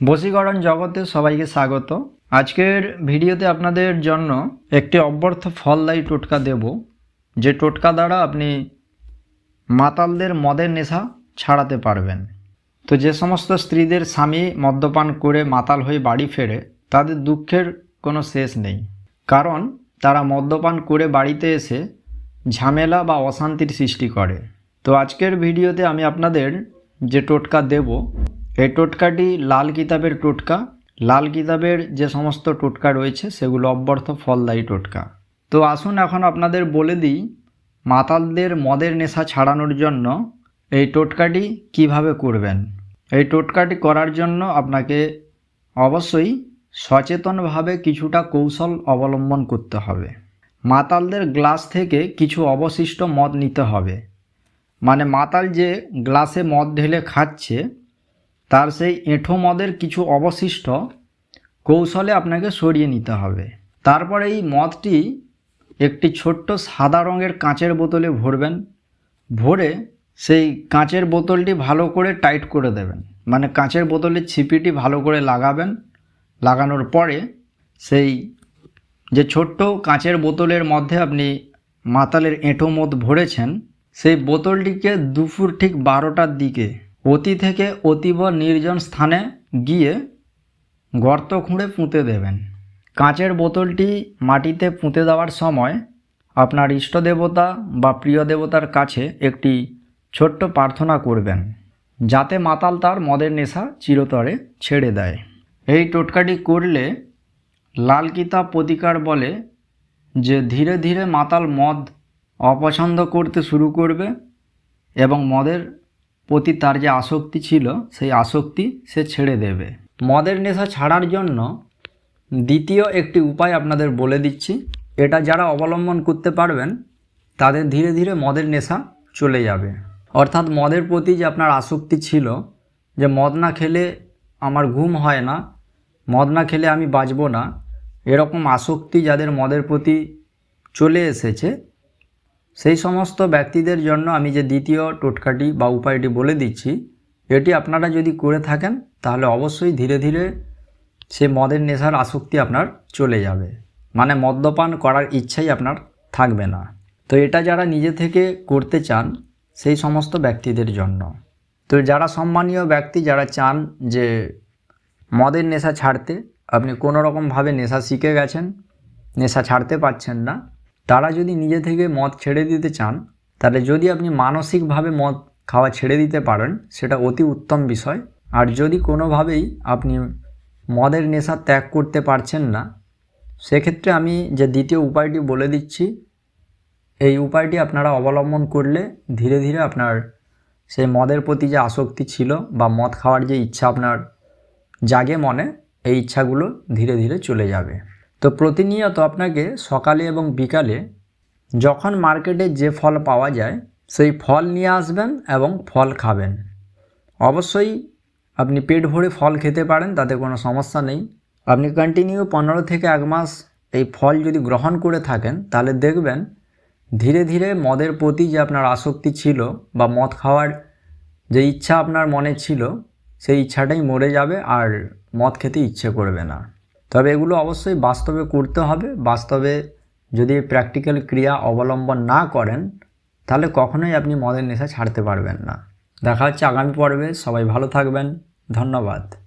বশীকরণ জগতে সবাইকে স্বাগত। আজকের ভিডিওতে আপনাদের জন্য একটি অব্যর্থ ফলদায়ী টোটকা দেব, যে টোটকা দ্বারা আপনি মাতালদের মদের নেশা ছাড়াতে পারবেন। তো যে সমস্ত স্ত্রীদের স্বামী মদ্যপান করে মাতাল হয়ে বাড়ি ফেরে, তাদের দুঃখের কোনো শেষ নেই। কারণ তারা মদ্যপান করে বাড়িতে এসে ঝামেলা বা অশান্তির সৃষ্টি করে। তো আজকের ভিডিওতে আমি আপনাদের যে টোটকা দেব এই টোটকাটি লাল কিতাবের টোটকা। লাল কিতাবের যে সমস্ত টোটকা রয়েছে, সেগুলো অব্যর্থ ফলদায়ী টোটকা। তো আসুন এখন আপনাদের বলে দিই, মাতালদের মদের নেশা ছাড়ানোর জন্য এই টোটকাটি কীভাবে করবেন। এই টোটকাটি করার জন্য আপনাকে অবশ্যই সচেতনভাবে কিছুটা কৌশল অবলম্বন করতে হবে। মাতালদের গ্লাস থেকে কিছু অবশিষ্ট মদ নিতে হবে। মানে মাতাল যে গ্লাসে মদ ঢেলে খাচ্ছে তার সেই এঁঠো মদের কিছু অবশিষ্ট কৌশলে আপনাকে সরিয়ে নিতে হবে। তারপরে এই মদটি একটি ছোট্ট সাদা রঙের কাঁচের বোতলে ভরবেন। ভরে সেই কাঁচের বোতলটি ভালো করে টাইট করে দেবেন। মানে কাঁচের বোতলের ছিপিটি ভালো করে লাগাবেন। লাগানোর পরে সেই যে ছোট্ট কাঁচের বোতলের মধ্যে আপনি মাতালের এঁটো মদ ভরেছেন, সেই বোতলটিকে দুপুর ঠিক বারোটার দিকে অতি থেকে অতীব নির্জন স্থানে গিয়ে গর্ত খুঁড়ে পুঁতে দেবেন। কাঁচের বোতলটি মাটিতে পুঁতে দেওয়ার সময় আপনার ইষ্ট দেবতা বা প্রিয় দেবতার কাছে একটি ছোট্ট প্রার্থনা করবেন, যাতে মাতাল তার মদের নেশা চিরতরে ছেড়ে দেয়। এই টোটকাটি করলে লাল কিতাব প্রতিকার বলে যে ধীরে ধীরে মাতাল মদ অপছন্দ করতে শুরু করবে এবং মদের প্রতি তার যে আসক্তি ছিল, সেই আসক্তি সে ছেড়ে দেবে। মদের নেশা ছাড়ার জন্য দ্বিতীয় একটি উপায় আপনাদের বলে দিচ্ছি। এটা যারা অবলম্বন করতে পারবেন, তাদের ধীরে ধীরে মদের নেশা চলে যাবে। অর্থাৎ মদের প্রতি যে আপনার আসক্তি ছিল, যে মদ না খেলে আমার ঘুম হয় না, মদ না খেলে আমি বাঁচব না, এরকম আসক্তি যাদের মদের প্রতি চলে এসেছে সেই সমস্ত ব্যক্তিদের জন্য আমি যে দ্বিতীয় টোটকাটি বা উপায়টি বলে দিচ্ছি, এটি আপনারা যদি করে থাকেন, তাহলে অবশ্যই ধীরে ধীরে সে মদের নেশার আসক্তি আপনার চলে যাবে। মানে মদ্যপান করার ইচ্ছাই আপনার থাকবে না। তো এটা যারা নিজে থেকে করতে চান, সেই সমস্ত ব্যক্তিদের জন্য। তো যারা সম্মানীয় ব্যক্তি, যারা চান যে মদের নেশা ছাড়তে, আপনি কোনো রকমভাবে নেশা শিখে গেছেন, নেশা ছাড়তে পারছেন না তারা যদি নিজে থেকে মদ ছেড়ে দিতে চান, তাহলে যদি আপনি মানসিকভাবে মদ খাওয়া ছেড়ে দিতে পারেন, সেটা অতি উত্তম বিষয়। আর যদি কোনোভাবেই আপনি মদের নেশা ত্যাগ করতে পারছেন না, সেক্ষেত্রে আমি যে দ্বিতীয় উপায়টি বলে দিচ্ছি, এই উপায়টি আপনারা অবলম্বন করলে ধীরে ধীরে আপনার সেই মদের প্রতি যে আসক্তি ছিল বা মদ খাওয়ার যে ইচ্ছা আপনার জাগে মনে, এই ইচ্ছাগুলো ধীরে ধীরে চলে যাবে। তো প্রতিনিয়ত আপনাকে সকালে এবং বিকালে যখন মার্কেটে যে ফল পাওয়া যায়, সেই ফল নিয়ে আসবেন এবং ফল খাবেন। অবশ্যই আপনি পেট ভরে ফল খেতে পারেন, তাতে কোনো সমস্যা নেই। আপনি কন্টিনিউ পনেরো থেকে এক মাস এই ফল যদি গ্রহণ করে থাকেন, তাহলে দেখবেন ধীরে ধীরে মদের প্রতি যে আপনার আসক্তি ছিল বা মদ খাওয়ার যে ইচ্ছা আপনার মনে ছিল, সেই ইচ্ছাটাই মরে যাবে আর মদ খেতে ইচ্ছে করবে না। তবে এগুলো অবশ্যই বাস্তবে করতে হবে। বাস্তবে যদি প্র্যাকটিক্যাল ক্রিয়া অবলম্বন না করেন, তাহলে কখনোই আপনি মদের নেশা ছাড়তে পারবেন না। দেখা হচ্ছে আগামী পর্বে। সবাই ভালো থাকবেন। ধন্যবাদ।